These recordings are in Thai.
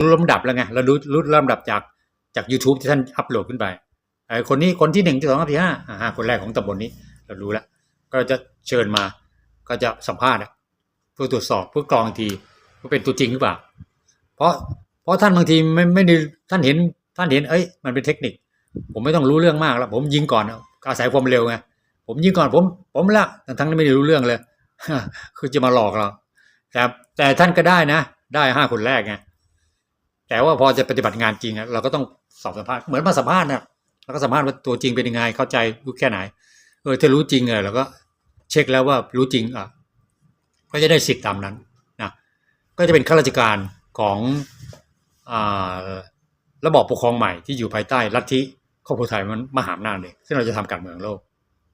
รู้ลำดับแล้วไงเรารู้รู้ลำดับจากจาก YouTube ที่ท่านอัปโหลดขึ้นไปไอ้คนนี้คนที่หนึ่งที่สองที่ห้าห้าคนแรกของตำบลนี้ เรารู้แล้ว ก็จะเชิญมาก็จะสัมภาษณ์เพื่อตรวจสอบเพื่อกรองอีกทีว่าเป็นตัวจริงหรือเปล่า เพราะเพราะท่านบางทีไม่ไม่ได้ท่านเห็นท่านเห็นเอ้ยมันเป็นเทคนิค ผมไม่ต้องรู้เรื่องมากแล้ว ผมยิงก่อนอาศัยความเร็วไงผมยิงก่อนผมผมละทั้งทั้งที่ไม่ได้รู้เรื่องเลยคือจะมาหลอกเราแต่แต่ท่านก็ได้นะ ได้ห้าคนแรกไง แต่ว่าพอจะปฏิบัติงานจริงเราก็ต้องสอบสัมภาษณ์เหมือนมาสัมภาษณ์นะแล้วก็สัมภาษณ์ว่าตัวจริงเป็นยังไงเข้าใจรู้แค่ไหนเออถ้ารู้จริงเออเราก็เช็คแล้วว่ารู้จริงอะก็จะได้สิทธิ์ตามนั้นนะก็จะเป็นข้าราชการของอ่าระบอบปกครองใหม่ที่อยู่ภายใต้ลัทธิครอบครัวไทยมันมหาอำนาจเลยซึ่งเราจะทำการเมืองโลก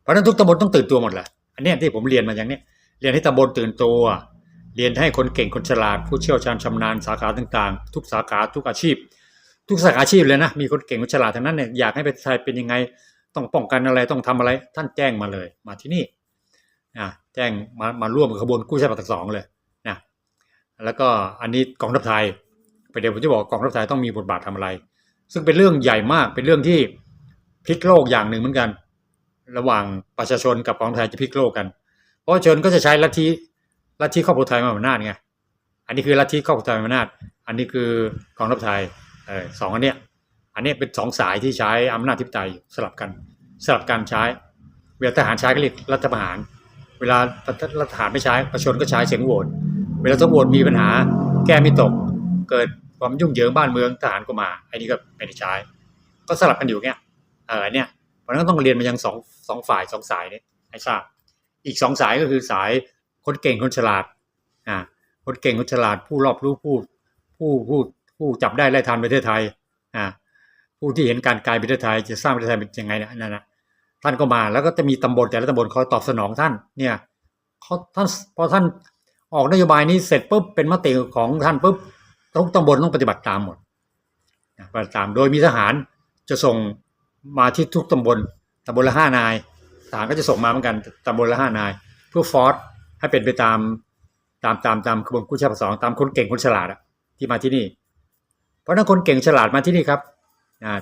เพราะนั้นทุกตำบลต้องตื่นตัวหมดแหละอันเนี้ยที่ผมเรียนมาอย่างเนี้ยเรียนให้ตำบลตื่นตัว เรียนให้คนเก่งคนฉลาด ผู้เชี่ยวชาญชำนาญสาขาต่างๆ ทุกสาขาทุกอาชีพ ทุกสาขาอาชีพเลยนะ มีคนเก่งคนฉลาดทั้งนั้นเนี่ยอยากให้ประเทศไทยเป็นยังไง ต้องป้องกันอะไรต้องทำอะไร ท่านแจ้งมาเลย มาที่นี่นะแจ้งมามาร่วมกับขบวนกู้ชาติปากสองเลยนะแล้วก็อันนี้กองทัพไทยประเดี๋ยวผมจะบอกกองทัพไทยต้องมีบทบาททำอะไร ซึ่งเป็นเรื่องใหญ่มากเป็นเรื่องที่พลิกโลกอย่างหนึ่งเหมือนกัน ระหว่างประชาชนกับกองทัพไทยจะพลิกโลกกัน เพราะประชาชนก็จะใช้ลัทธิ ลัทธิครอบครัวไทยมาอำนาจไงอันนี้คือลัทธิครอบครัวไทยมาอำนาจ อันนี้คือกองทัพไทยเออสองอันเนี้ยอันนี้เป็นสองสายที่ใช้อำนาจทิปไตยสลับกันสลับกันใช้ เวลาทหารใช้ก็เรียกรัฐประหาร เวลารัฐประหารไม่ใช้ประชาชนก็ใช้เสียงโหวตเวลาต้องโหวตมีปัญหาแก้ไม่ตก เกิดความยุ่งเหยิงบ้านเมืองทหารก็มาอันนี้ก็ไม่ได้ใช้ ก็สลับกันอยู่เงี้ยเออเนี่ยเพราะนั้นต้องเรียนมายังสองสองฝ่ายสองสายนี้ให้ทราบอีกสองสายก็คือสาย คนเก่งคนฉลาดอ่าคนเก่งคนฉลาด ผู้รอบรู้ผู้ผู้ผู้ผู้จับได้ไล่ทันประเทศไทยอ่าผู้ที่เห็นการกลายประเทศไทยจะสร้างประเทศไทยเป็นยังไงเนี่ยนั่นนะท่านก็มาแล้วก็จะมีตำบลแต่ละตำบลคอยตอบสนองท่านเนี่ยเขาท่านพอท่านออกนโยบายนี้เสร็จปุ๊บเป็นมติของท่านปุ๊บทุกตำบลต้องปฏิบัติตามหมดปฏิบัติตามโดยมีทหารจะส่งมาที่ทุกตำบลตำบลละห้านายทหารก็จะส่งมาเหมือนกันตำบลละห้านาย เพื่อฟอร์ส ให้เป็นไปตามตามตามตามขบวนกู้ชาติสองตามคนเก่งคนฉลาดอะที่มาที่นี่ เพราะนั้นคนเก่งฉลาดมาที่นี่ครับ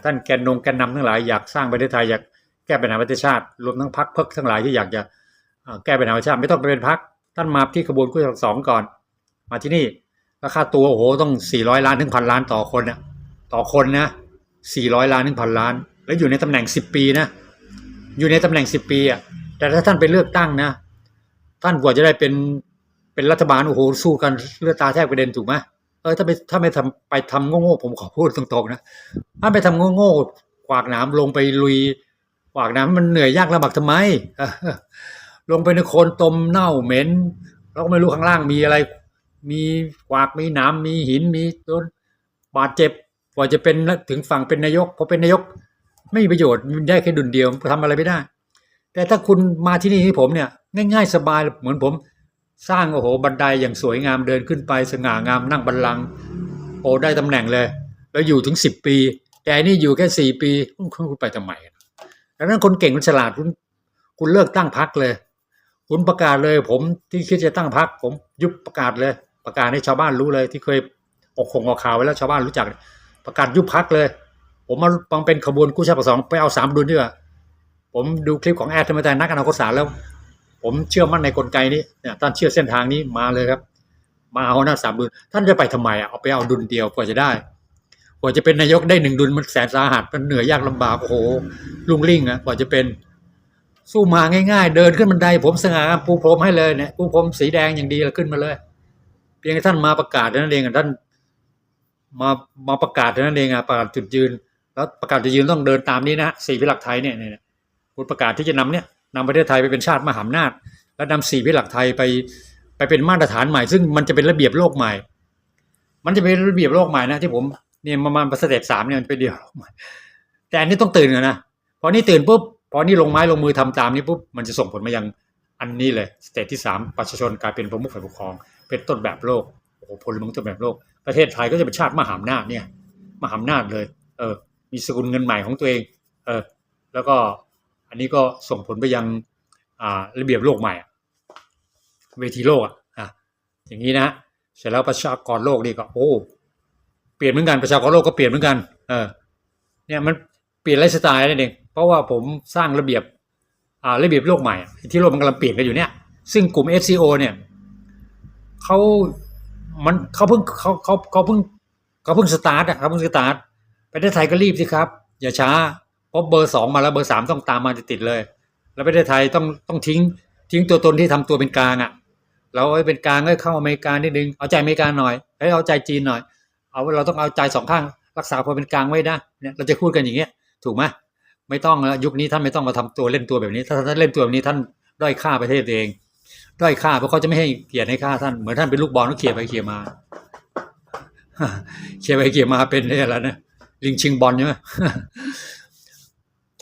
ท่านแกนนงแกนนำทั้งหลายอยากสร้างประเทศไทยอยากแก้ปัญหาประเทศชาติรวมทั้งพรรคเพิกทั้งหลายที่อยากจะแก้ปัญหาประเทศชาติไม่ต้องไปเป็นพรรคท่านมาที่ขบวนกู้ชาติสองก่อน มาที่นี่ราคาตัวโอ้โหต้องสี่ร้อยล้านถึงพันล้านต่อคนนะต่อคนนะสี่ร้อยล้านถึงพันล้าน แล้วอยู่ในตำแหน่งสิบปีนะอยู่ในตำแหน่งสิบปีอะแต่ถ้าท่านไปเลือกตั้งนะ ท่านกว่าจะได้เป็นเป็นรัฐบาลโอ้โหสู้กันเลือดตาแทบกระเด็นถูกไหมเออถ้าไปถ้าไม่ทำไปทำโง่ๆผมขอพูดตรงๆนะถ้าไปทำโง่ๆกวากหนามลงไปลุยกวากหนามมันเหนื่อยยากลำบากทำไมลงไปในโคลนตมเน่าเหม็นเราก็ไม่รู้ข้างล่างมีอะไร มีกวากมีหนามมีหินมีโดนบาดเจ็บกว่าจะเป็นถึงฝั่งเป็นนายกพอเป็นนายก ไม่มีประโยชน์ได้แค่ดุนเดียวทำอะไรไม่ได้ แต่ถ้าคุณมาที่นี่ที่ผมเนี่ย ง่ายๆ สบายเหมือนผม สร้างโอ้โหบันไดอย่างสวยงามเดินขึ้นไปสง่างามนั่งบันลังโอ้ได้ตำแหน่งเลย แล้วอยู่ถึงสิบปี แต่อันนี่อยู่แค่สี่ปีคุณไปทำไมดังนั้นคนเก่งคนฉลาดคุณคุณเลิกตั้งพักเลย คุณประกาศเลย ผมที่คิดจะตั้งพักผมยุบประกาศเลย ประกาศให้ชาวบ้านรู้เลย ที่เคยออกคงออกข่าวไว้แล้วชาวบ้านรู้จัก ประกาศยุบพักเลย ผมมาบังเป็นขบวนกู้ชาติปกสองไปเอาสามดุลดีกว่า ผมดูคลิปของแอดธรรมแต่นักอนาคตศาสตร์แล้ว ผมเชื่อมั่นในกลไกนี้เนี่ยท่านเชื่อเส้นทางนี้มาเลยครับ มาเอาหน้าสามดุล ท่านจะไปทำไมอะเอาไปเอาดุลเดียวกว่าจะได้กว่าจะเป็นนายกได้หนึ่งดุลมันแสนสาหัสมันเหนื่อยยากลำบากโอ้โหลุงลิ่งอะกว่าจะเป็นสู้มาง่ายๆ เดินขึ้นบันได ผมสง่างามปูพรมให้เลยเนี่ยปูพรมสีแดงอย่างดีแล้วขึ้นมาเลย เพียงท่านมาประกาศนั้นเองอะท่านมามาประกาศนั้นเองอะประกาศจุดยืน แล้วประกาศจุดยืนต้องเดินตามนี้นะสี่พิลักไทยเนี่ยเนี่ย คุณประกาศที่จะนำเนี่ยนำประเทศไทยไปเป็นชาติมหาอำนาจ และนำสี่พิหลักไทยไปไปเป็นมาตรฐานใหม่ ซึ่งมันจะเป็นระเบียบโลกใหม่ มันจะเป็นระเบียบโลกใหม่นะที่ผมเนี่ยประมาณสเต็ปสามเนี่ยมันเป็นเดียวโลกใหม่แต่อันนี้ต้องตื่นนนะพอนี่ตื่นปุ๊บพอนี่ลงไม้ลงมือทำตามนี้ปุ๊บมันจะส่งผลมายังอันนี้เลยสเตจที่สามประชาชนกลายเป็นประมุขฝ่ายปกครอง เป็นต้นแบบโลกโอ้โหพลเมืองต้นแบบโลก ประเทศไทยก็จะเป็นชาติมหาอำนาจเนี่ยมหาอำนาจเลย เออ มีสกุลเงินใหม่ของตัวเอง เออ แล้วก็ อันนี้ก็ส่งผลไปยังระเบียบโลกใหม่เวทีโลกอะอย่างนี้นะเสร็จแล้วประชากรโลกนี่ก็โอ้เปลี่ยนเหมือนกันประชากรโลกก็เปลี่ยนเหมือนกัน เออ เนี่ยมันเปลี่ยนไลฟ์สไตล์นั่นเองเพราะว่าผมสร้างระเบียบอ่าระเบียบโลกใหม่ ที่โลกมันกำลังเปลี่ยนกันอยู่เนี่ย ซึ่งกลุ่ม SCO เนี่ยเขามันเขาเพิ่งเขาเขาเขาเพิ่งเขาเพิ่งสตาร์ทอะเขาเพิ่งสตาร์ทประเทศไทยก็รีบสิครับ อย่าช้า เพราะเบอร์สองมาแล้วเบอร์สามต้องตามมาติดเลย แล้วประเทศไทยต้องต้องทิ้ง ทิ้งตัวตนที่ทำตัวเป็นกลางอะเราเอาเป็นกลางก็เข้าอเมริกานิดนึงเอาใจอเมริกาหน่อยให้เอาใจจีนหน่อย เอาเราต้องเอาใจสองข้าง รักษาความเป็นกลางไว้นะเนี่ยเราจะพูดกันอย่างเงี้ย ถูกไหมไม่ต้องแล้วยุคนี้ท่านไม่ต้องมาทำตัวเล่นตัวแบบนี้ ถ้าท่านเล่นตัวแบบนี้ท่านด้อยค่าประเทศเองด้อยค่าเพราะเขาจะไม่ให้เกียรติให้ค่าท่านเหมือนท่านเป็นลูกบอลก็เขี่ยไปเขี่ยมาเขี่ยไปเขี่ยมาเป็นอะไรนะลิงชิงบอลใช่ไหม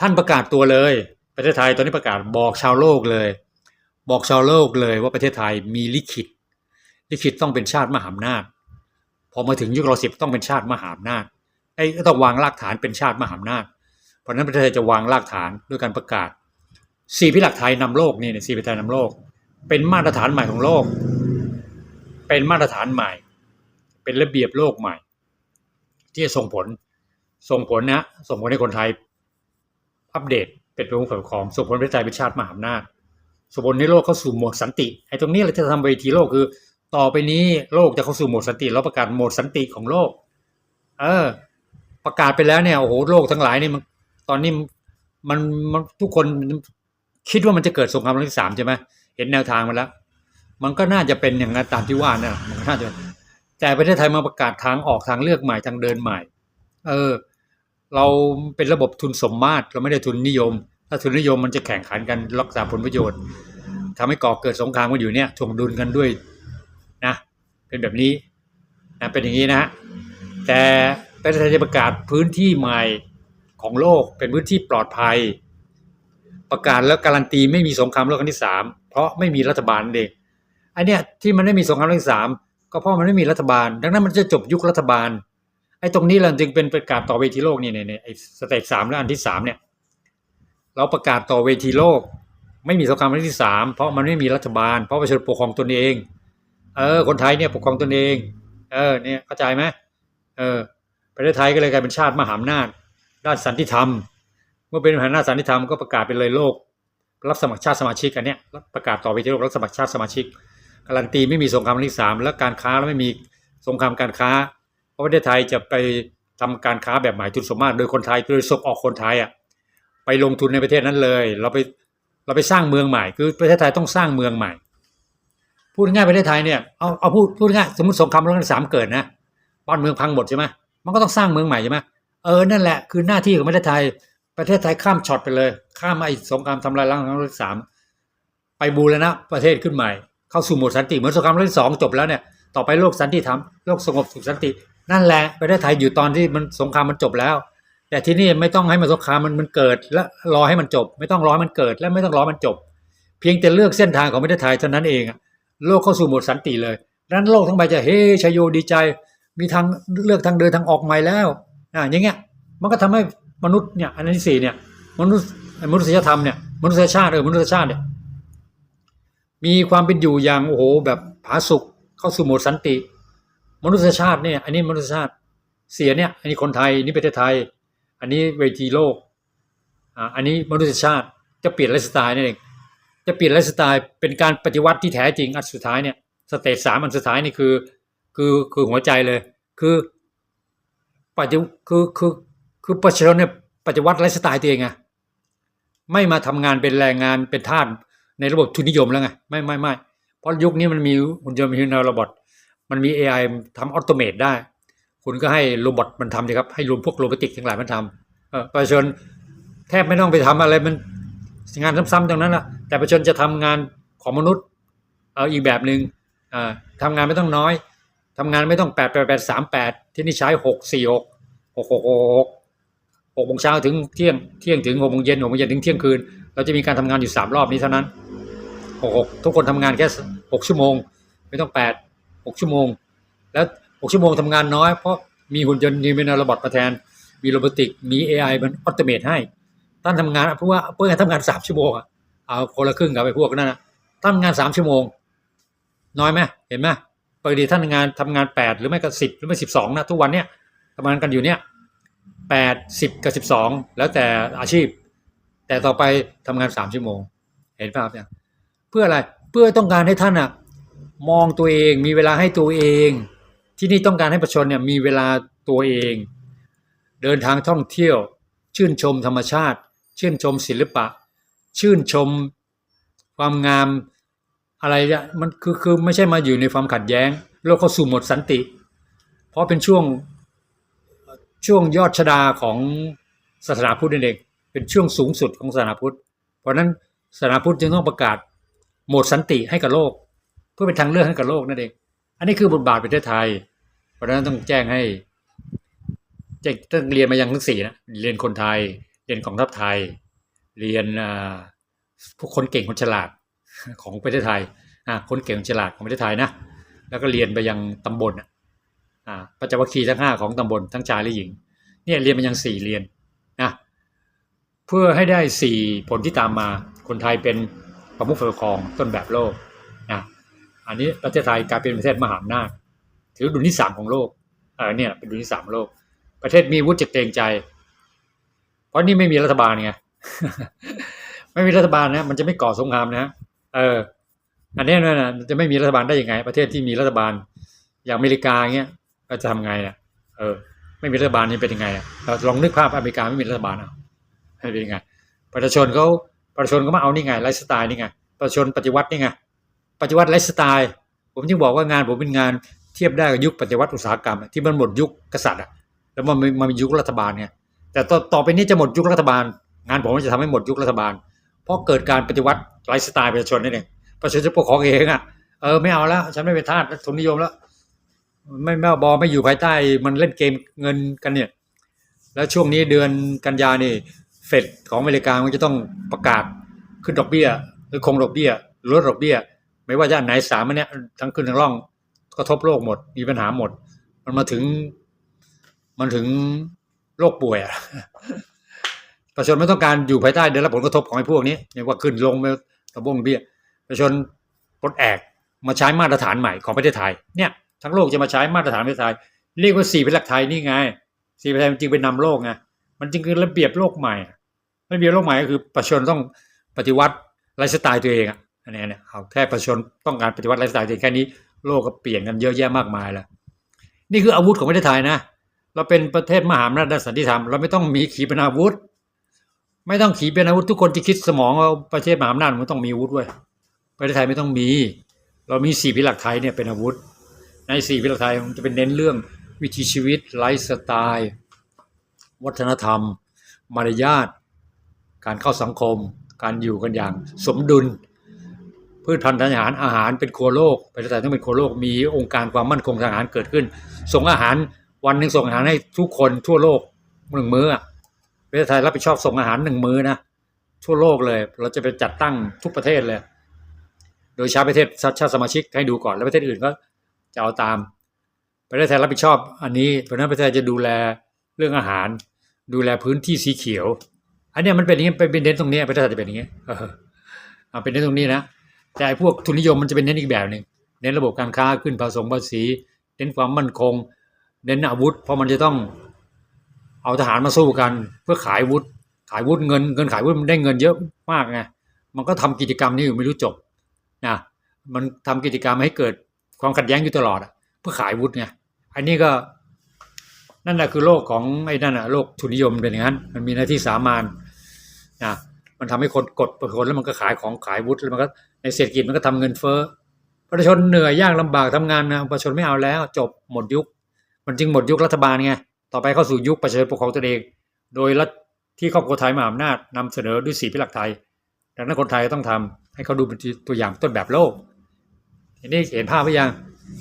ท่านประกาศตัวเลย ประเทศไทยตอนนี้ประกาศบอกชาวโลกเลย บอกชาวโลกเลยว่าประเทศไทยมีลิขิต ลิขิตต้องเป็นชาติมหาอำนาจ พอมาถึงยุคเราสิบต้องเป็นชาติมหาอำนาจไอ้ต้องวางรากฐานเป็นชาติมหาอำนาจ เพราะนั้นประเทศไทยจะวางรากฐานด้วยการประกาศสี่พิหลักไทยนำโลกนี่เนี่ยสี่พิหลักไทยนำโลก เป็นมาตรฐานใหม่ของโลก เป็นมาตรฐานใหม่ เป็นระเบียบโลกใหม่ ที่จะส่งผลส่งผลนะส่งผลให้คนไทย อัปเดตเป็นประมุขฝ่ายปกครองส่งผลประเทศไทยเป็นชาติมหาอำนาจส่งผลให้โลกเข้าสู่โหมดสันติไอ้ตรงนี้เราจะทำเวทีโลกคือ ต่อไปนี้โลกจะเข้าสู่โหมดสันติแล้วประกาศโหมดสันติของโลก เออ ประกาศไปแล้วเนี่ยโอ้โหโลกทั้งหลายนี่มันตอนนี้มันมันทุกคนคิดว่ามันจะเกิดสงครามโลกที่สามใช่ไหมเห็นแนวทางมาแล้ว มันก็น่าจะเป็นอย่างนั้นตามที่ว่านั่แหละมันก็น่าจะแต่ประเทศไทยมาประกาศทางออกทางเลือกใหม่ทางเดินใหม่ เออ เราเป็นระบบทุนสมมาตรเราไม่ได้ทุนนิยม ถ้าทุนนิยมมันจะแข่งขันกันรักษาผลประโยชน์ทำให้ก่อเกิดสงครามกันอยู่เนี่ยถ่วงดุลกันด้วยนะเป็นแบบนี้นะเป็นอย่างนี้นะฮะแต่ประเทศไทยจะประกาศพื้นที่ใหม่ของโลกเป็นพื้นที่ปลอดภัย ประกาศแล้วการันตีไม่มีสงครามโลกครั้งที่สามเพราะไม่มีรัฐบาลนั่นเองไอเนี้ยที่มันไม่มีสงครามโลกครั้งที่สามก็เพราะมันไม่มีรัฐบาล ดังนั้นมันจะจบยุครัฐบาล ไอ้ตรงนี้เราจึงเป็นประกาศต่อเวทีโลกนี่เนี่ยเนี่ยไอ้สเตจสามและอันที่สามเนี่ย เราประกาศต่อเวทีโลก ไม่มีสงครามครั้งที่สามเพราะมันไม่มีรัฐบาล เพราะประชาชนปกครองตนเอง เออ คนไทยเนี่ยปกครองตนเอง เออ เนี่ยเข้าใจไหมเออประเทศไทยก็เลยกลายเป็นชาติมหาอำนาจด้านสันติธรรม เมื่อเป็นมหาอำนาจสันติธรรมก็ประกาศเป็นเลยโลก รับสมัครชาติสมาชิกอันเนี้ยประกาศต่อเวทีโลกรับสมัครชาติสมาชิกการันตีไม่มีสงครามครั้งที่สามและการค้าแล้วไม่มีสงครามการค้า ราะประเทศไทยจะไปทำการค้าแบบใหม่ทุนสมมาตรโดยคนไทยโดยส่งออกคนไทยอะไปลงทุนในประเทศนั้นเลย เราไปเราไปสร้างเมืองใหม่ คือประเทศไทยต้องสร้างเมืองใหม่ พูดง่ายประเทศไทยเนี่ยเอาเอาพูดพูดง่ายสมมติสงครามโลกครั้งที่สามเกิดนะบ้านเมืองพังหมดใช่ไหมมันก็ต้องสร้างเมืองใหม่ใช่ไหมเออนั่นแหละคือหน้าที่ของประเทศไทย ประเทศไทยข้ามช็อตไปเลย ข้ามไอ้สงครามทำลายล้างครั้งที่สามไปบูรณะประเทศขึ้นใหม่ เข้าสู่โหมดสันติเหมือนสงครามโลกที่สองจบแล้วเนี่ยต่อไปโลกสันติธรรมโลกสงบสุขสันติ นั่นแหละประเทศไทยอยู่ตอนที่มันสงครามมันจบแล้ว แต่ที่นี่ไม่ต้องให้มันสงครามมันมันเกิด และรอให้มันจบ ไม่ต้องรอให้มันเกิด และไม่ต้องรอให้มันจบ เพียงแต่เลือกเส้นทางของประเทศไทยเท่านั้นเองโลกเข้าสู่โหมดสันติเลยดังนั้นโลกทั้งใบจะเฮ้ชยโยดีใจ มีทางเลือกทางเดินทางออกใหม่แล้วอ่าอย่างเงี้ยมันก็ทำให้มนุษย์เนี่ยอันที่สี่เนี่ยมนุษย์มนุษยธรรมเนี่ยมนุษยชาติเออมนุษยชาติเนี่ยมีความเป็นอยู่อย่างโอ้โหแบบผาสุกเข้าสู่โหมดสันติ มนุษยชาติเนี่ย อันนี้มนุษยชาติเสียเนี่ย อันนี้คนไทยนี่ประเทศไทย อันนี้เวทีโลกอ่าอันนี้มนุษยชาติจะเปลี่ยนไลฟ์สไตล์นั่นเองจะเปลี่ยนไลฟ์สไตล์เป็นการปฏิวัติที่แท้จริงอันสุดท้ายเนี่ยสเตจสามอันสุดท้ายนี่คือ คือคือหัวใจเลย คือปฏิคือคือคือประชาชนเนี่ยปฏิวัติไลฟ์สไตล์ตัวเองไงไม่มาทำงานเป็นแรงงานเป็นทาสในระบบทุนนิยมแล้วไงไม่ไม่ไม่เพราะยุคนี้มันมีหุ่นยนต์มีนาโรบอท มันมี AI ทำออโตเมตได้ คุณก็ให้โรบอทมันทำสิครับ ให้รวมพวกโรบอติกทั้งหลายมันทำประชาชนแทบไม่ต้องไปทำอะไรมันงานซ้ำๆตรงนั้นแหละแต่ประชาชนจะทำงานของมนุษย์เอาอีกแบบหนึ่งอ่าทำงานไม่ต้องน้อยทำงานไม่ต้องแปดแปดแปดสามแปดที่นี่ใช้หกสี่หกหกหกหกหกหกโมงเช้าถึงเที่ยงเที่ยงถึงหกโมงเย็นหกโมงเย็นถึงเที่ยงคืน เราจะมีการทำงานอยู่สามรอบนี้เท่านั้นหกหกทุกคนทำงานแค่หกชั่วโมง ไม่ต้องแปด หกชั่วโมง แล้วหกชั่วโมงทำงานน้อยเพราะมีหุ่นยนต์มีเป็นระบบมาแทน มีโรบอติกมี AI มันออโตเมตให้ท่านทำงานเพราะว่าเพื่อนทำงานสามชั่วโมงเอาคนละครึ่งกับไปพวกนั้นนะท่านทำงานสามชั่วโมง น้อยไหมเห็นไหมปกติท่านทำงานทำงานแปดหรือไม่ก็สิบหรือไม่สิบสองนะทุกวันเนี้ยทำงานกันอยู่เนี่ยแปดสิบกับสิบสองแล้วแต่อาชีพ แต่ต่อไปทำงานสามชั่วโมง เห็นภาพเนี่ยเพื่ออะไรเพื่อต้องการให้ท่านอะ มองตัวเองมีเวลาให้ตัวเอง ที่นี่ต้องการให้ประชาชนเนี่ยมีเวลาตัวเอง เดินทางท่องเที่ยว ชื่นชมธรรมชาติ ชื่นชมศิลปะ ชื่นชมความงามอะไรเนี่ยมันคือคือไม่ใช่มาอยู่ในความขัดแย้ง โลกเข้าสู่หมดสันติ เพราะเป็นช่วงช่วงยอดชดาของศาสนาพุทธนั่นเองเป็นช่วงสูงสุดของศาสนาพุทธ เพราะฉะนั้นศาสนาพุทธจึงต้องประกาศโหมดสันติให้กับโลก เพื่อเป็นทางเลือกให้กับโลกนั่นเอง อันนี้คือบทบาทประเทศไทย เพราะฉะนั้นต้องแจ้งให้แจ้งต้องเรียนมายังทั้งสี่นะเรียนคนไทย เรียนกองทัพไทย เรียนอ่าพวกคนเก่งคนฉลาดของประเทศไทยคนเก่งคนฉลาดของประเทศไทยนะแล้วก็เรียนไปยังตำบลอะอ่าปัจจวัคคีทั้งห้าของตำบลทั้งชายและหญิงเนี่ยเรียนไปยังสี่เรียนนะเพื่อให้ได้สี่ผลที่ตามมาคนไทยเป็นประมุขฝ่ายปกครองต้นแบบโลก อันนี้ประเทศไทยกลายเป็นประเทศมหาอำนาจถือดุลที่สามของโลกเออเนี่ยเป็นดุลที่สามโลก ประเทศมีวุฒิจะเกรงใจ เพราะนี่ไม่มีรัฐบาลไงไม่มีรัฐบาลนะมันจะไม่ก่อสงครามนะเออ อันนี้นะมันจะไม่มีรัฐบาลได้ยังไง ประเทศที่มีรัฐบาล อย่างอเมริกาเงี้ยก็จะทำไงอะ เออ ไม่มีรัฐบาลนี่เป็นยังไงอะเราลองนึกภาพอเมริกาไม่มีรัฐบาลอะเป็นยังไงประชาชนเขาประชาชนก็มาเอานี่ไงไลฟ์สไตล์นี่ไงประชาชนปฏิวัตินี่ไง ปฏิวัติไลฟ์สไตล์ ผมจึงบอกว่างานผมเป็นงานเทียบได้กับยุคปฏิวัติอุตสาหกรรม ที่มันหมดยุคกษัตริย์อะแล้วมันมันมียุครัฐบาลไงแต่ต่อต่อไปนี้จะหมดยุครัฐบาล งานผมจะทำให้หมดยุครัฐบาล เพราะเกิดการปฏิวัติไลฟ์สไตล์ประชาชนนี่เองประชาชนปกครองเองอะเออไม่เอาแล้ว ฉันไม่เป็นทาสทุนนิยมแล้ว ไม่ไม่เอาบอไม่อยู่ภายใต้ มันเล่นเกมเงินกันเนี่ย แล้วช่วงนี้เดือนกันยานี่เฟดของอเมริกามันจะต้องประกาศขึ้นดอกเบี้ย หรือคงดอกเบี้ยลดดอกเบี้ย ไม่ว่าจะอันไหนสามอันเนี้ยทั้งขึ้นทั้งร่องกระทบโลกหมด มีปัญหาหมด มันมาถึง มันถึงโรคป่วยอะประชาชนไม่ต้องการอยู่ภายใต้ได้รับผลกระทบของไอ้พวกนี้อย่างว่าขึ้นลงไปตะบงเบี้ยประชาชนปลดแอกมาใช้มาตรฐานใหม่ของประเทศไทยเนี่ยทั้งโลกจะมาใช้มาตรฐานประเทศไทยเรียกว่าสี่เป็นหลักไทยนี่ไงสี่เป็นไทยมันจึงเป็นนำโลกไงมันจึงคือระเบียบโลกใหม่ระเบียบโลกใหม่ก็คือประชาชนต้องปฏิวัติไลฟ์สไตล์ตัวเองอะ อันนี้เนี่ยเอาแค่ประชาชนต้องการปฏิวัติไลฟ์สไตล์ตัวเองแค่นี้โลกก็เปลี่ยนกันเยอะแยะมากมายแล้วนี่คืออาวุธของประเทศไทยนะ เราเป็นประเทศมหาอำนาจด้านสันติธรรมเราไม่ต้องมีขีปนาวุธ ไม่ต้องขีปนาวุธทุกคนที่คิดสมองว่าประเทศมหาอำนาจมันต้องมีอาวุธเว้ยประเทศไทยไม่ต้องมี เรามีสี่พิหลักไทยเนี่ยเป็นอาวุธ ในสี่พิหลักไทยมันจะเป็นเน้นเรื่องวิถีชีวิตไลฟ์สไตล์ วัฒนธรรม มารยาทการเข้าสังคม การอยู่กันอย่างสมดุล พืชพันธุ์ทางอาหารอาหารเป็นครัวโลกประเทศไทยต้องเป็นครัวโลกมีองค์การความมั่นคงทางอาหารเกิดขึ้น ส่งอาหารวันหนึ่งส่งอาหารให้ทุกคนทั่วโลกหนึ่งมื้ออะประเทศไทยรับผิดชอบส่งอาหารหนึ่งมื้อนะทั่วโลกเลย เราจะไปจัดตั้งทุกประเทศเลย โดยใช้ประเทศชาติสมาชิกให้ดูก่อนแล้วประเทศอื่นก็จะเอาตาม ประเทศไทยรับผิดชอบ อันนี้เพราะนั้นประเทศไทยจะดูแลเรื่องอาหาร ดูแลพื้นที่สีเขียว อันนี้มันเป็นอย่างนี้เป็นเน้นตรงนี้ประเทศไทยจะเป็นอย่างนี้เออเอาเป็นเน้นตรงนี้นะ แต่พวกทุนนิยมมันจะเป็นเน้นอีกแบบหนึ่งเน้นระบบการค้าขึ้นภาษีภาษีเน้นความมั่นคง เน้นอาวุธ เพราะมันจะต้องเอาทหารมาสู้กัน เพื่อขายวุธ ขายวุธเงินเงินขายวุธมันได้เงินเยอะมากไงมันก็ทำกิจกรรมนี้อยู่ไม่รู้จบนะมันทำกิจกรรมให้เกิดความขัดแย้งอยู่ตลอดอะเพื่อขายวุธไงอันนี้ก็นั่นแหละคือโลกของไอ้นั่นอะโลกทุนนิยมเป็นอย่างนั้น มันมีหน้าที่สามานนะ มันทำให้คนกดคนแล้วมันก็ขายของขายวุธแล้วมันก็ในเศรษฐกิจมันก็ทำเงินเฟ้อประชาชนเหนื่อยยากลำบากทำงานนะประชาชนไม่เอาแล้ว จบหมดยุค มันจึงหมดยุครัฐบาลไงต่อไปเข้าสู่ยุคประชาชนปกครองตัวเอง โดยรัฐที่ครอบครัวไทยมหาอำนาจนำเสนอด้วยสีพิลักไทยดังนั้นคนไทยต้องทำให้เขาดูเป็นตัวอย่างต้นแบบโลกทีนี้เห็นภาพหรือยัง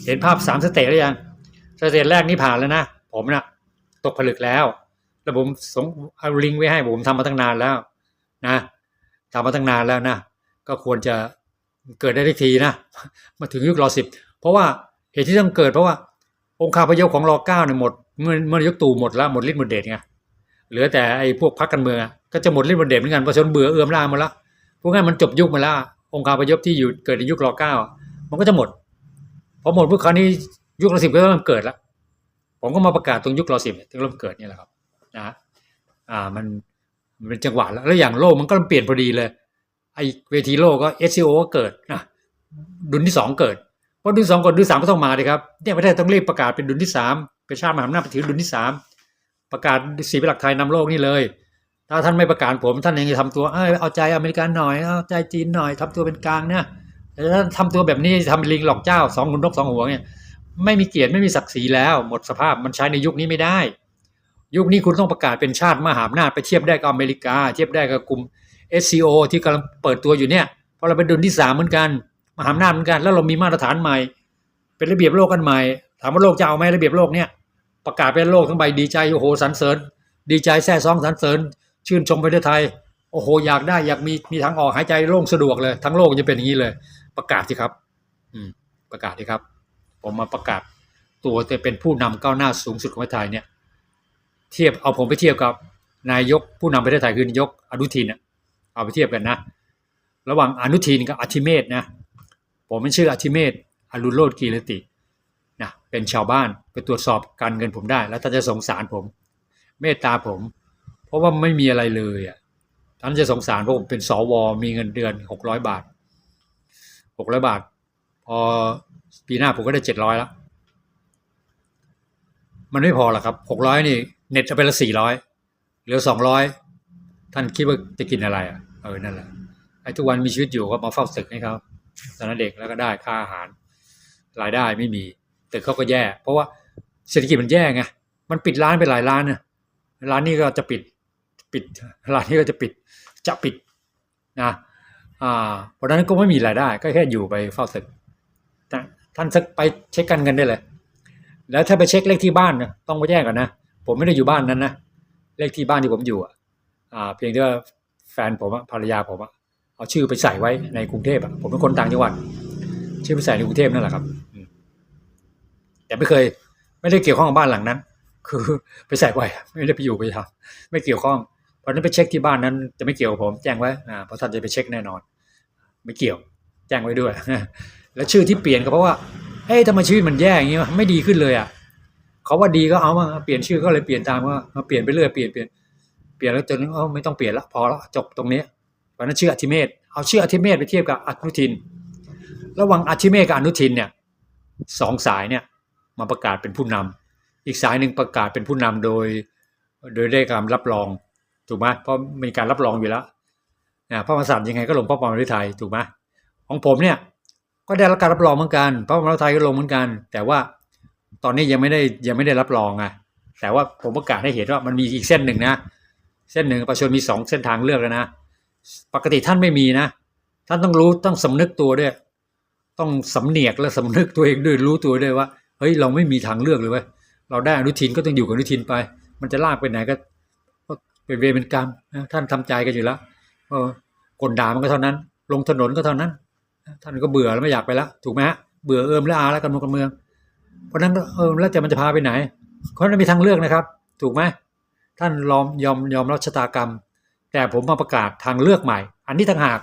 เห็นภาพสามสเตจหรือยังสเตจแรกนี่ผ่านแล้วนะผมนะตกผลึกแล้ว แล้วผมส่งเอาลิงก์ไว้ให้ผมทำมาตั้งนานแล้ว นะทำมาตั้งนานแล้วนะ ก็ควรจะเกิดได้ทันทีนะ มาถึงยุครอสิบเพราะว่าเหตุที่ต้องเกิดเพราะว่า องค์คาพยพของรอเก้าเนี่ยหมดเมื่อเมื่อยกตู่หมดแล้วหมดฤทธิ์หมดเดชไงเหลือแต่ไอ้พวกพรรคการเมืองก็จะหมดฤทธิ์หมดเดชเหมือนกันประชาชนเบื่อเอื้อมล่ามาแล้วพวกนั้นมันจบยุคมาแล้วองค์คาพยพที่อยู่เกิดในยุครอเก้ามันก็จะหมดพอหมดพวกคราวนี้ยุครอสิบก็เริ่มเกิดแล้วผมก็มาประกาศตรงยุครอสิบถึงเริ่มเกิดนี่แหละครับนะฮะอ่ามัน มันเป็นจังหวะแล้วแล้วอย่างโลกมันก็เปลี่ยนพอดีเลยไอเวทีโลกก็ SCO ก็เกิดนะดุลที่สองเกิดเพราะดุลสองก่อนดุลสามก็ต้องมาเลยครับเนี่ยประเทศต้องรีบประกาศเป็นดุลที่สามเป็นชาติมหาอำนาจไปถือดุลที่สามประกาศสีเป็นหลักไทยนำโลกนี่เลย ถ้าท่านไม่ประกาศผม ท่านยังจะทำตัวเอยเอาใจอเมริกันหน่อยเอาใจจีนหน่อยทำตัวเป็นกลางเนี่ยแต่ถ้าทำตัวแบบนี้ทำเป็นลิงหลอกเจ้าสองหุ่นนกสองหัวเนี่ยไม่มีเกียรติไม่มีศักดิ์ศรีแล้ว หมดสภาพมันใช้ในยุคนี้ไม่ได้ ยุคนี้คุณต้องประกาศเป็นชาติมหาอำนาจไปเทียบได้กับอเมริกา เทียบได้กับกลุ่ม SCO ที่กำลังเปิดตัวอยู่เนี่ยเพราะเราเป็นดุลที่สามเหมือนกัน มหาอำนาจเหมือนกัน แล้วเรามีมาตรฐานใหม่ เป็นระเบียบโลกกันใหม่ ถามว่าโลกจะเอาไหมระเบียบโลกเนี่ยประกาศเป็นโลกทั้งใบดีใจโอ้โหสรรเสริญ ดีใจแซ่ซองสรรเสริญ ชื่นชมประเทศไทยโอ้โหอยากได้อยากมีมีทางออกหายใจโล่งสะดวกเลย ทั้งโลกจะเป็นอย่างนี้เลย ประกาศสิครับ อืม ประกาศสิครับ ผมมาประกาศตัวจะเป็นผู้นำก้าวหน้าสูงสุดของประเทศไทยเนี่ย เทียบเอาผมไปเทียบกับนายกผู้นำประเทศไทยคือนายกอนุทินอะเอาไปเทียบกันนะ ระหว่างอนุทินกับอธิเมศนะผมเป็นชื่ออธิเมศอรุณโรจน์กีรตินะเป็นชาวบ้านไปตรวจสอบการเงินผมได้ แล้วท่านจะสงสารผม เมตตาผม เพราะว่าไม่มีอะไรเลยอะท่านจะสงสารเพราะผมเป็นสวมีเงินเดือนหกร้อยบาทหกร้อยบาท พอปีหน้าผมก็ได้เจ็ดร้อยแล้วมันไม่พอหรอกครับหกร้อยนี่ เน็ตจะไปละสี่ร้อยเหลือสองร้อยท่านคิดว่าจะกินอะไรอะเออนั่นแหละไอ้ทุกวันมีชีวิตอยู่ก็มาเฝ้าตึกให้เขาตอนนั้นเด็กแล้วก็ได้ค่าอาหาร รายได้ไม่มีตึกเขาก็แย่ เพราะว่าเศรษฐกิจมันแย่ไงมันปิดร้านไปหลายร้านเนี่ยร้านนี้ก็จะปิดปิดร้านนี้ก็จะปิดจะปิดนะอ่าเพราะนั้นก็ไม่มีรายได้ ก็แค่อยู่ไปเฝ้าตึกท่านสักไปเช็คกันเงินได้เลย แล้วถ้าไปเช็คเลขที่บ้านนะต้องไปแจ้งก่อนนะ ผมไม่ได้อยู่บ้านนั้นนะเลขที่บ้านที่ผมอยู่อ่าเพียงแต่ว่าแฟนผมอะภรรยาผมอะเอาชื่อไปใส่ไว้ในกรุงเทพอะผมเป็นคนต่างจังหวัด ชื่อไปใส่ในกรุงเทพนั่นแหละครับแต่ไม่เคย ไม่ได้เกี่ยวข้องกับบ้านหลังนั้น คือไปใส่ไว้ไม่ได้ไปอยู่ไปทำไม่เกี่ยวข้องเพราะนั้นไปเช็คที่บ้านนั้น จะไม่เกี่ยวผมแจ้งไว้อ่าเพราะท่านจะไปเช็คแน่นอน ไม่เกี่ยว แจ้งไว้ด้วยแล้วชื่อที่เปลี่ยนก็เพราะว่าเฮ้ยทำไมชีวิตมันแย่อย่างงี้วะไม่ดีขึ้นเลยอะ เขาว่าดีก็เอามาเปลี่ยนชื่อก็เลยเปลี่ยนตามว่ามาเปลี่ยนไปเรื่อยเปลี่ยนเปลี่ยนเปลี่ยนแล้วจนเออไม่ต้องเปลี่ยนละพอละจบตรงนี้เพราะนั้นชื่ออธิเมศเอาชื่ออธิเมศไปเทียบกับอนุทิน ระหว่างอธิเมศกับอนุทินเนี่ยสองสายเนี่ยมาประกาศเป็นผู้นำอีกสายหนึ่งประกาศเป็นผู้นำโดย โดยได้การรับรองถูกไหมเพราะมีการรับรองอยู่แล้วนะพระมหากษัตริย์ยังไงก็ลงพระปรมาภิไธยถูกไหมของผมเนี่ยก็ได้รับการรับรองเหมือนกัน พระปรมาภิไธยก็ลงเหมือนกัน แต่ว่า ตอนนี้ยังไม่ได้ยังไม่ได้รับรองไงแต่ว่าผมประกาศให้เห็นว่ามันมีอีกเส้นหนึ่งนะ เส้นหนึ่งประชาชนมีสองเส้นทางเลือกแล้วนะ ปกติท่านไม่มีนะ ท่านต้องรู้ต้องสำนึกตัวด้วย ต้องสำเนียกและสำนึกตัวเองด้วยรู้ตัวด้วยว่า เฮ้ยเราไม่มีทางเลือกเลยเว้ย เราได้อนุทินก็ต้องอยู่กับอนุทินไป มันจะลากไปไหนก็เป็นเวรเป็นกรรมนะท่านทำใจกันอยู่แล้วเออคนด่ามันก็เท่านั้น ลงถนนก็เท่านั้น ท่านก็เบื่อแล้วไม่อยากไปแล้วถูกไหมฮะเบื่อเอิมและอาแล้วกันเมือง เพราะนั้นเออแล้วจะมันจะพาไปไหนเขาไม่มีทางเลือกนะครับ ถูกไหมท่านยอมยอมยอมรับชะตากรรม แต่ผมมาประกาศทางเลือกใหม่ อันนี้ต่างหาก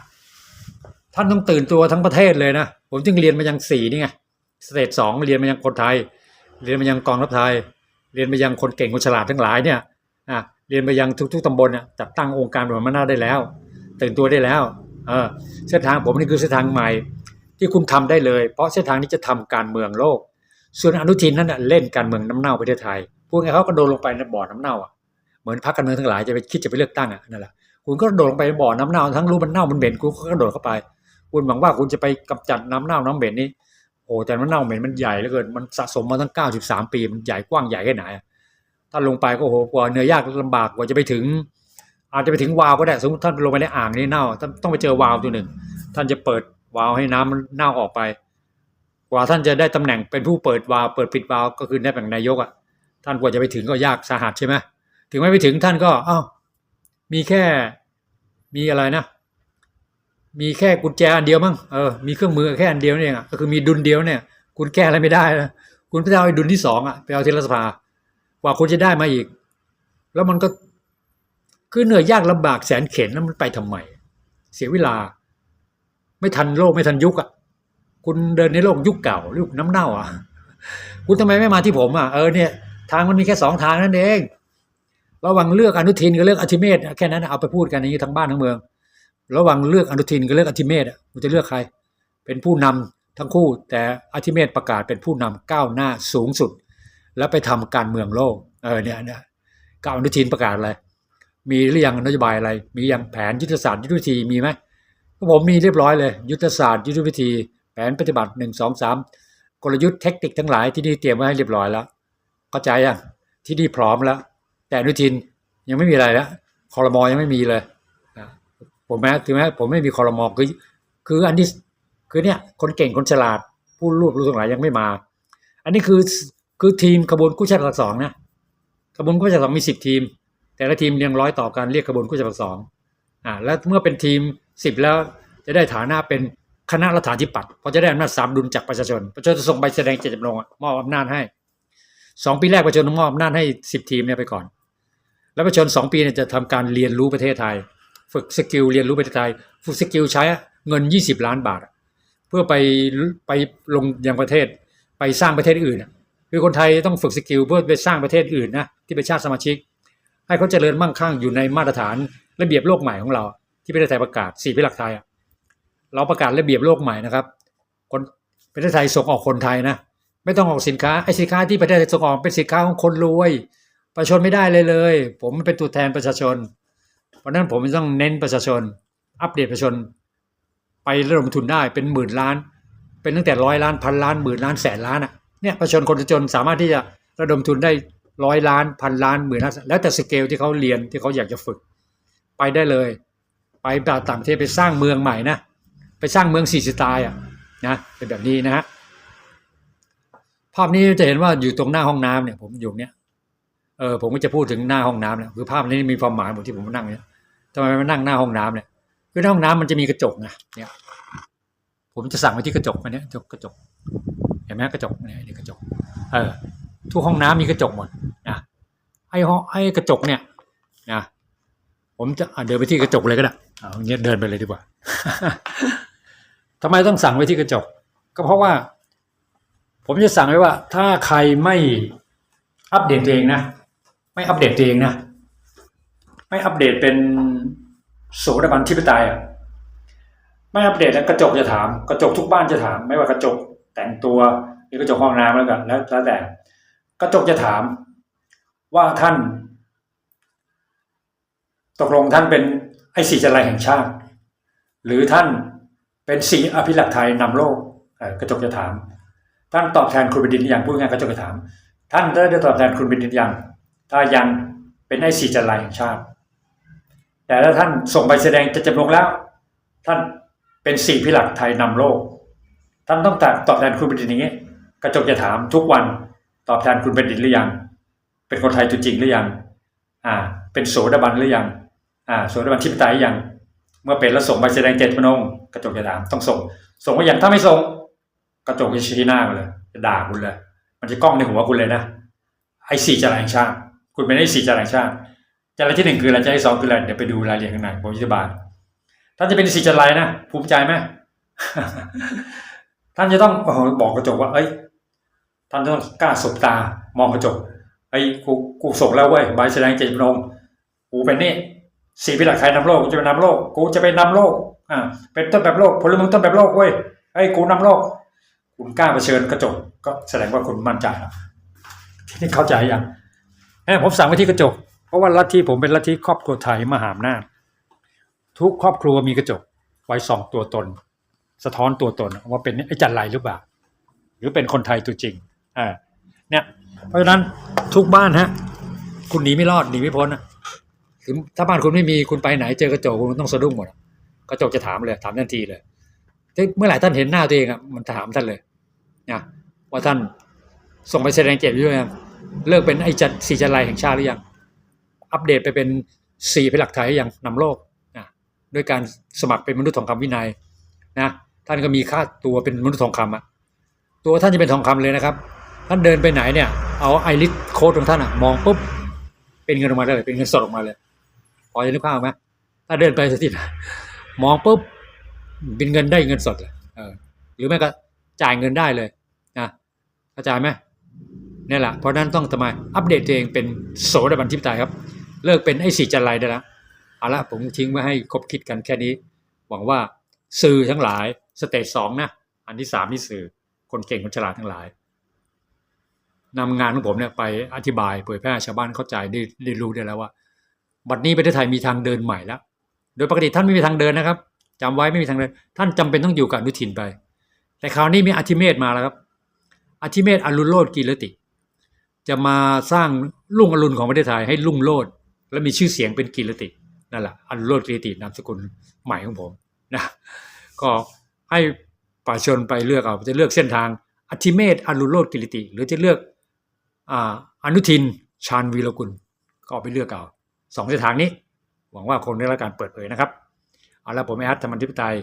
ท่านต้องตื่นตัวทั้งประเทศเลยนะ ผมจึงเรียนมายังสี่นี่ไงสเตจสองเรียนมายังคนไทย เรียนมายังกองทัพไทย เรียนมายังคนเก่งคนฉลาดทั้งหลายเนี่ยอะเรียนมายังทุกๆตำบลจัดตั้งองค์การบริหารอำนาจได้แล้ว ตื่นตัวได้แล้วเออเส้นทางผมนี่คือเส้นทางใหม่ ที่คุณทำได้เลย เพราะเส้นทางนี้จะทำการเมืองโลก ส่วนอนุทินนั่นเล่นการเมืองน้ำเน่าประเทศไทยพวกไงเขาก็โดนลงไปในบ่อน้ำเน่าอะเหมือนพรรคการเมืองทั้งหลายจะไปคิดจะไปเลือกตั้งอะนั่นแหละคุณก็โดดลงไปในบ่อน้ำเน่าทั้งรู้มันเน่ามันเหม็นคุณก็กระโดดเข้าไป คุณหวังว่าคุณจะไปกำจัดน้ำเน่าน้ำเหม็นนี้โอ้แต่มันเน่าเหม็นมันใหญ่เหลือเกินมันสะสมมาตั้งเก้าสิบสามปีมันใหญ่กว้างใหญ่แค่ไหนถ้าลงไปก็โหกว่าเหนื่อยยากลำบากกว่าจะไปถึง อาจจะไปถึงวาล์วก็ได้สมมติท่านลงไปในอ่างนี่เน่าท่านต้องไปเจอวาล์วตัวหนึ่ง ท่านจะเปิดวาล์วให้น้ำมันเน่าออกไป กว่าท่านจะได้ตำแหน่งเป็นผู้เปิดวาล์วเปิดปิดวาล์วก็คือได้ตำแหน่งนายกอะท่านกว่าจะไปถึงก็ยากสาหัสใช่ไหมถึงไม่ไปถึงท่านก็อ้าวมีแค่มีอะไรนะ มีแค่กุญแจอันเดียวมั้งเออมีเครื่องมือแค่อันเดียวเนี่ยก็คือมีดุลเดียวเนี่ย คุณแก้อะไรไม่ได้นะคุณไปเอาดุลที่สองอะไปเอาที่รัฐสภากว่าคุณจะได้มาอีก แล้วมันก็คือเหนื่อยยากลำบากแสนเข็นแล้วมันไปทำไมเสียเวลา ไม่ทันโลกไม่ทันยุคอะ คุณเดินในโลกยุคเก่ายุคน้ำเน่าอะ คุณทำไมไม่มาที่ผมอะเออเนี่ยทางมันมีแค่สองทางนั่นเองระหว่างเลือกอนุทินกับเลือกอธิเมศแค่นั้นเอาไปพูดกันอย่างนี้ทั้งบ้านทั้งเมือง ระหว่างเลือกอนุทินกับเลือกอธิเมศอะมันจะเลือกใคร เป็นผู้นำทั้งคู่ แต่อธิเมศประกาศเป็นผู้นำก้าวหน้าสูงสุด แล้วไปทำการเมืองโลกเออเนี่ยเนี่ยก้าวอนุทินประกาศอะไรมีหรือยังนโยบายอะไร มียังแผนยุทธศาสตร์ยุทธวิธีมีไหมผมมีเรียบร้อยเลย ยุทธศาสตร์ยุทธวิธี นปฏิบัติหนึ่งสองสามกลยุทธ์เทคนิคทั้งหลายที่นี่เตรียมไว้ให้เรียบร้อยแล้วเข้าใจยังที่นี่พร้อมแล้ว แต่อนุทินยังไม่มีอะไรแล้วคอรมอยังไม่มีเลยผมแม้ถึงแม้ผมไม่มีคอรมอคือคืออันนี้คือเนี่ยคนเก่งคนฉลาด ผู้รวบรวมทั้งหลายยังไม่มา อันนี้คือคือทีมขบวนกู้ชาติหลักสองนะขบวนกู้ชาติหลักสองมีสิบทีม แต่ละทีมเรียงร้อยต่อกันเรียกขบวนกู้ชาติหลักสองอ่าแล้วเมื่อเป็นทีมสิบแล้วจะได้ฐานะเป็น คณะรัฐาธิปัตย์พราะจะได้อำนาจสามดุลจากประชาชนประชาชนจะส่งใบแสดงเจตจำนงมอบอำนาจให้สองปีแรกประชาชนมอบอำนาจให้สิบทีมเนี่ยไปก่อน แล้วประชาชนสองปีเนี่ยจะทำการเรียนรู้ประเทศไทย ฝึกสกิลเรียนรู้ประเทศไทย ฝึกสกิลใช้เงินยี่สิบล้านบาท เพื่อไปไปลงยังประเทศไปสร้างประเทศอื่นคือคนไทยต้องฝึกสกิลเพื่อไปสร้างประเทศอื่นนะที่เป็นชาติสมาชิก ให้เขาเจริญมั่งคั่งอยู่ในมาตรฐานระเบียบโลกใหม่ของเรา ที่ประเทศไทยประกาศสี่พิหลักไทยอะ เราประกาศระเบียบโลกใหม่นะครับ คนประเทศไทยส่งออกคนไทยนะ ไม่ต้องออกสินค้าไอ้สินค้าที่ประเทศไทยส่งออกเป็นสินค้าของคนรวย ประชาชนไม่ได้เลยเลย ผมเป็นตัวแทนประชาชน เพราะนั้นผมต้องเน้นประชาชน อัปเดตประชาชน ไประดมทุนได้เป็นหมื่นล้าน เป็นตั้งแต่ร้อยล้านพันล้านหมื่นล้านแสนล้านอะเนี่ยประชาชนคนจนสามารถที่จะระดมทุนได้ร้อยล้านพันล้านหมื่นล้านแล้วแต่สเกลที่เขาเรียนที่เขาอยากจะฝึก ไปได้เลย ไปต่างประเทศไปสร้างเมืองใหม่นะ ไปสร้างเมืองสี่สไตล์อะนะเป็นแบบนี้นะฮะภาพนี้จะเห็นว่าอยู่ตรงหน้าห้องน้ำเนี่ย ผมอยู่เนี่ยเออผมก็จะพูดถึงหน้าห้องน้ำเนี่ยคือภาพนี้มีความหมายหมดที่ผมมานั่งเนี่ยทำไมมานั่งหน้าห้องน้ำเนี่ยคือหน้าห้องน้ำมันจะมีกระจกไงเนี่ย ผมจะสั่งไว้ที่กระจกอันเนี้ยกระจกเห็นไหมกระจกเนี่ยนี่กระจก เออ ทุกห้องน้ำมีกระจกหมดนะไอ้ห้องไอ้กระจกเนี่ยนะผมจะเดินไปที่กระจกเลยก็ได้เอาเงี้ยเดินไปเลยดีกว่า ทำไมต้องสั่งไว้ที่กระจก ก็เพราะว่า ผมจะสั่งไว้ว่า ถ้าใครไม่อัปเดตตัวเองนะ ไม่อัปเดตตัวเองนะ ไม่อัปเดตเป็นโสดาบันทิปไตยอะไม่อัปเดตแล้วกระจกจะถาม กระจกทุกบ้านจะถาม ไม่ว่ากระจกแต่งตัวหรือกระจกห้องน้ำแล้วกันแล้วแล้วแต่กระจกจะถามว่าท่าน ตกลงท่านเป็นไอ้สีจรัยแห่งชาติ หรือท่าน เป็นสีอภิลักษ์ไทยนำโลกกระจกจะถาม ท่านตอบแทนคุณเปดินอยังพูดง่ายกระจกจะถาม ท่านได้ได้ตอบแทนคุณเปดินอยังถ้ายังเป็นไอ้สีจรัยแห่งชาติ แต่ถ้าท่านส่งใบแสดงจะจำลงแล้ว ท่านเป็นสีพิลักษ์ไทยนำโลก ท่านต้องตอบแทนคุณเปดินอย่างนี้ กระจกจะถามทุกวันตอบแทนคุณเปดินหรือยัง เป็นคนไทยตัวจริงหรือยัง อ่า เป็นโสดาบันหรือยัง อ่า โสดาบันทิพไตยหรือยัง มื่อเป็นแล้วส่งใบแสดงเจตจำนงกระจกจะถามต้องส่ง ส่งมาอย่างถ้าไม่ส่ง กระจกจะชี้หน้าคุณเลยจะด่าคุณเลย มันจะกล้องในหัวคุณเลยนะไอ้สี่จราแห่งชาติ คุณเป็นไอ้สี่จราแห่งชาติจราที่หนึ่งคืออะไรจราที่สองคืออะไรเดี๋ยวไปดูรายละเอียดข้างในผมอธิบายท่านจะเป็นสี่จรานะภูมิใจไหมท่านจะต้องบอกกระจกว่า เอ้ย ท่านต้องกล้าสบตามองกระจกไอ้กูกูส่งแล้วเว้ยใบแสดงเจตจำนงกูเป็นนี่ สี่พิหลักไทยนำโลกกูจะไปนำโลก กูจะไปนำโลก อ่า เป็นต้นแบบโลกพลเมืองต้นแบบโลกเว้ยไอ้กูนำโลก คุณกล้าเผชิญกระจก ก็แสดงว่าคุณมั่นใจแล้วที่นี่เข้าใจยังเอ้ยผมสั่งไว้ที่กระจก เพราะว่าลัทธิผมเป็นลัทธิครอบครัวไทยมหาอำนาจทุกครอบครัวมีกระจก ไว้สองตัวตน สะท้อนตัวตน ว่าเป็นไอ้จันไรหรือเปล่า หรือเป็นคนไทยตัวจริง อ่า เนี่ย เพราะฉะนั้นทุกบ้านฮะ คุณหนีไม่รอดหนีไม่พ้นนะ ถึงถ้าบ้านคุณไม่มีคุณไปไหนเจอกระจกคุณต้องสะดุ้งหมดกระจกจะถามเลย ถามทันทีเลยเมื่อไหร่ท่านเห็นหน้าตัวเองอะมันถามท่านเลยนะว่าท่านส่งไปแสดงเจตหรือยังเลิกเป็นไอจัดสีจันไรแห่งชาติหรือยัง อัปเดตไปเป็นสี่พิหลักไทยหรือยังนำโลกนะด้วยการสมัครเป็นมนุษย์ทองคำวินัยนะท่านก็มีค่าตัวเป็นมนุษย์ทองคำอะตัวท่านจะเป็นทองคำเลยนะครับ ท่านเดินไปไหนเนี่ยเอาไอริสโค้ดของท่านอะมองปุ๊บเป็นเงินออกมาเลยเป็นเงินสดออกมาเลย พอจะนึกภาพไหมถ้าเดินไปสถิตมองปุ๊บเป็นเงินได้เงินสดเลยเออหรือไม่ก็จ่ายเงินได้เลยนะเข้าใจไหมนี่แหละเพราะนั้นต้องทำไมอัปเดตตัวเองเป็นโสดาบันทิปไตยครับ เลิกเป็นไอ้สีจันไรได้แล้วเอาละผมทิ้งไว้ให้คบคิดกันแค่นี้ หวังว่าสื่อทั้งหลายสเตจสองนะอันที่สามที่สื่อคนเก่งคนฉลาดทั้งหลายนำงานของผมเนี่ยไปอธิบายเผยแพร่ชาวบ้านเข้าใจได้ได้รู้ได้แล้วว่า บัดนี้ประเทศไทยมีทางเดินใหม่แล้ว โดยปกติท่านไม่มีทางเดินนะครับจำไว้ไม่มีทางเดิน ท่านจำเป็นต้องอยู่กับอนุทินไป แต่คราวนี้มีอธิเมศมาแล้วครับ อธิเมศอรุณโลดกีรติ จะมาสร้างรุ่งอรุณของประเทศไทยให้รุ่งโลด และมีชื่อเสียงเป็นกีรตินั่นแหละอรุณโลดกีรตินามสกุลใหม่ของผมนะก็ให้ประชาชนไปเลือกเอาจะเลือกเส้นทางอธิเมศอรุณโลดกิรติ หรือจะเลือกอาอนุทินชาญวีรกุลก็ไปเลือกเอา สองเส้นทางนี้ หวังว่าคงได้รับการเปิดเผยนะครับ เอาละผมแอดธรรมธิปไตย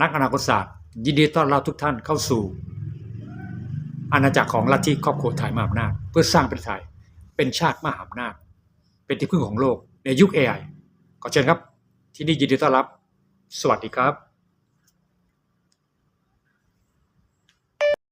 นักอนาคตศาสตร์ยินดีต้อนรับทุกท่านเข้าสู่ อาณาจักรของลัทธิครอบครัวไทยมหาอำนาจเพื่อสร้างประเทศไทยเป็นชาติมหาอำนาจ เป็นที่พึ่งของโลกในยุค AI ขอเชิญครับ ที่นี่ยินดีต้อนรับ สวัสดีครับ